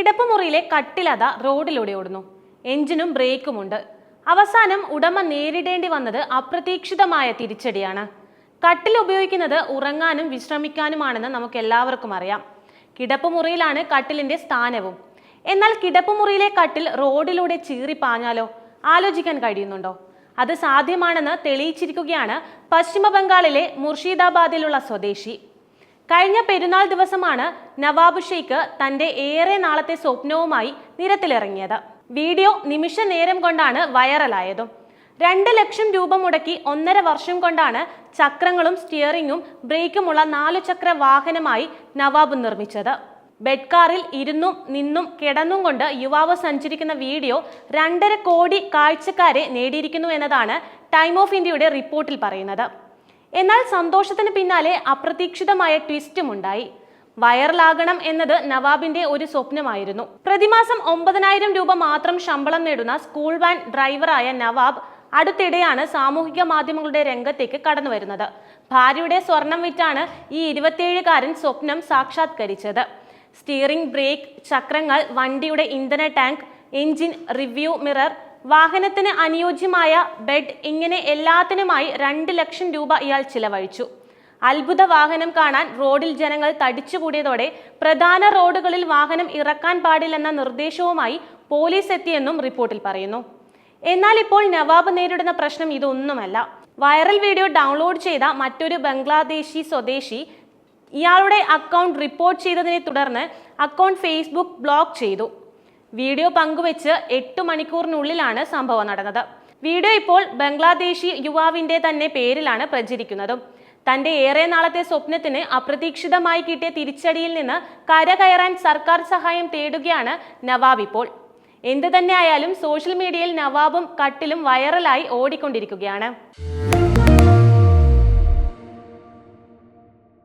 കിടപ്പുമുറിയിലെ കട്ടിലത റോഡിലൂടെ ഓടുന്നു. എഞ്ചിനും ബ്രേക്കുമുണ്ട് അവസാനം ഉടമ നേരിടേണ്ടി വന്നത് അപ്രതീക്ഷിതമായ തിരിച്ചടിയാണ്. കട്ടിൽ ഉപയോഗിക്കുന്നത് ഉറങ്ങാനും വിശ്രമിക്കാനുമാണെന്ന് നമുക്ക് എല്ലാവർക്കും അറിയാം കിടപ്പുമുറിയിലാണ് കട്ടിലിന്റെ സ്ഥാനവും. എന്നാൽ കിടപ്പുമുറിയിലെ കട്ടിൽ റോഡിലൂടെ ചീറി പാഞ്ഞാലോ? ആലോചിക്കാൻ കഴിയുന്നുണ്ടോ? അത് സാധ്യമാണെന്ന് തെളിയിച്ചിരിക്കുകയാണ് പശ്ചിമ ബംഗാളിലെ മുർഷിദാബാദിലുള്ള സ്വദേശി. കഴിഞ്ഞ പെരുന്നാൾ ദിവസമാണ് നവാബ് ഷെയ്ഖ് തന്റെ ഏറെ നാളത്തെ സ്വപ്നവുമായി നിരത്തിലിറങ്ങിയത്. വീഡിയോ നിമിഷ നേരം കൊണ്ടാണ് വൈറലായതും. രണ്ട് ലക്ഷം രൂപ മുടക്കി ഒന്നര വർഷം കൊണ്ടാണ് ചക്രങ്ങളും സ്റ്റിയറിങ്ങും ബ്രേക്കുമുള്ള നാലു ചക്ര വാഹനമായി നവാബ് നിർമ്മിച്ചത്. ബെഡ് കാറിൽ ഇരുന്നും നിന്നും കിടന്നും കൊണ്ട് യുവാവ് സഞ്ചരിക്കുന്ന വീഡിയോ രണ്ടര കോടി കാഴ്ചക്കാരെ നേടിയിരിക്കുന്നു എന്നതാണ് ടൈം ഓഫ് ഇന്ത്യയുടെ റിപ്പോർട്ടിൽ പറയുന്നത്. എന്നാൽ സന്തോഷത്തിന് പിന്നാലെ അപ്രതീക്ഷിതമായ ട്വിസ്റ്റും ഉണ്ടായി. വൈറലാകണം എന്നത് നവാബിന്റെ ഒരു സ്വപ്നമായിരുന്നു. പ്രതിമാസം ഒമ്പതിനായിരം രൂപ മാത്രം ശമ്പളം നേടുന്ന സ്കൂൾ വാൻ ഡ്രൈവറായ നവാബ് അടുത്തിടെയാണ് സാമൂഹിക മാധ്യമങ്ങളുടെ രംഗത്തേക്ക് കടന്നു വരുന്നത് ഭാര്യയുടെ സ്വർണം വിറ്റാണ് ഈ ഇരുപത്തിയേഴുകാരൻ സ്വപ്നം സാക്ഷാത്കരിച്ചത്. സ്റ്റിയറിംഗ് ബ്രേക്ക് ചക്രങ്ങൾ വണ്ടിയുടെ ഇന്ധന ടാങ്ക് എഞ്ചിൻ റിവ്യൂ മിറർ വാഹനത്തിന് അനുയോജ്യമായ ബെഡ് ഇങ്ങനെ എല്ലാത്തിനുമായി രണ്ട് ലക്ഷം രൂപ ഇയാൾ ചിലവഴിച്ചു. അത്ഭുത വാഹനം കാണാൻ റോഡിൽ ജനങ്ങൾ തടിച്ചുകൂടിയതോടെ പ്രധാന റോഡുകളിൽ വാഹനം ഇറക്കാൻ പാടില്ലെന്ന നിർദ്ദേശവുമായി പോലീസ് എത്തിയെന്നും റിപ്പോർട്ടിൽ പറയുന്നു. എന്നാൽ ഇപ്പോൾ നവാബ് നേരിടുന്ന പ്രശ്നം ഇതൊന്നുമല്ല. വൈറൽ വീഡിയോ ഡൗൺലോഡ് ചെയ്ത മറ്റൊരു ബംഗ്ലാദേശി സ്വദേശി ഇയാളുടെ അക്കൗണ്ട് റിപ്പോർട്ട് ചെയ്തതിനെ തുടർന്ന് അക്കൗണ്ട് ഫേസ്ബുക്ക് ബ്ലോക്ക് ചെയ്തു. വീഡിയോ പങ്കുവെച്ച് എട്ട് മണിക്കൂറിനുള്ളിലാണ് സംഭവം നടന്നത്. വീഡിയോ ഇപ്പോൾ ബംഗ്ലാദേശി യുവാവിന്റെ തന്നെ പേരിലാണ് പ്രചരിക്കുന്നതും. തന്റെ ഏറെ നാളത്തെ സ്വപ്നത്തിന് അപ്രതീക്ഷിതമായി കിട്ടിയ തിരിച്ചടിയിൽ നിന്ന് കരകയറാൻ സർക്കാർ സഹായം തേടുകയാണ് നവാബ് ഇപ്പോൾ. എന്ത് തന്നെ ആയാലും സോഷ്യൽ മീഡിയയിൽ നവാബും കട്ടിലും വൈറലായി ഓടിക്കൊണ്ടിരിക്കുകയാണ്.